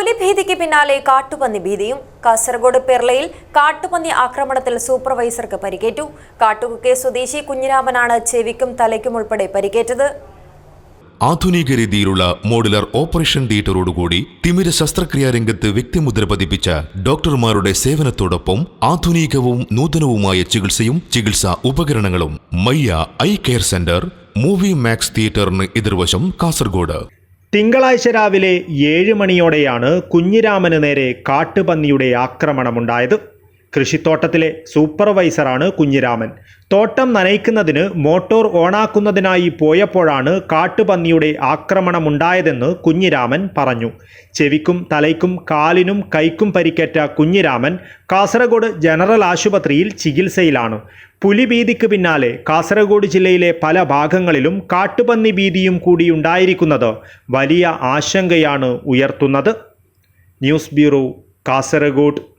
പുലിഭീതിക്ക് പിന്നാലെ കാട്ടുപന്നി ഭീതിയും. കാസർഗോഡ് പെർളയിൽ കാട്ടുപന്നി ആക്രമണത്തിൽ സൂപ്പർവൈസർക്ക് പരിക്കേറ്റു. കാട്ടുകുക്കെ സ്വദേശി കുഞ്ഞിരാമനാണ് ചെവിക്കും തലയ്ക്കും ഉൾപ്പെടെ പരിക്കേറ്റത്. ആധുനിക രീതിയിലുള്ള മോഡുലർ ഓപ്പറേഷൻ തിയേറ്ററോടുകൂടി തിമിര ശസ്ത്രക്രിയാ രംഗത്ത് വ്യക്തിമുദ്ര പതിപ്പിച്ച ഡോക്ടർമാരുടെ സേവനത്തോടൊപ്പം ആധുനികവും നൂതനവുമായ ചികിത്സയും ചികിത്സാ ഉപകരണങ്ങളും മയ്യ eye care centre movie max തിയേറ്ററിന് എതിർവശം കാസർഗോഡ്. തിങ്കളാഴ്ച രാവിലെ ഏഴ് മണിയോടെയാണ് കുഞ്ഞിരാമന് നേരെ കാട്ടുപന്നിയുടെ ആക്രമണമുണ്ടായത്. കൃഷിത്തോട്ടത്തിലെ സൂപ്പർവൈസറാണ് കുഞ്ഞിരാമൻ. തോട്ടം നനയ്ക്കുന്നതിന് മോട്ടോർ ഓണാക്കുന്നതിനായി പോയപ്പോഴാണ് കാട്ടുപന്നിയുടെ ആക്രമണമുണ്ടായതെന്ന് കുഞ്ഞിരാമൻ പറഞ്ഞു. ചെവിക്കും തലയ്ക്കും കാലിനും കൈക്കും പരിക്കേറ്റ കുഞ്ഞിരാമൻ കാസർഗോഡ് ജനറൽ ആശുപത്രിയിൽ ചികിത്സയിലാണ്. പുലിഭീതിക്ക് പിന്നാലെ കാസർഗോഡ് ജില്ലയിലെ പല ഭാഗങ്ങളിലും കാട്ടുപന്നി ഭീതിയും കൂടി ഉണ്ടായിരിക്കുന്നത് വലിയ ആശങ്കയാണ് ഉയർത്തുന്നത്. News bureau Kasaragod.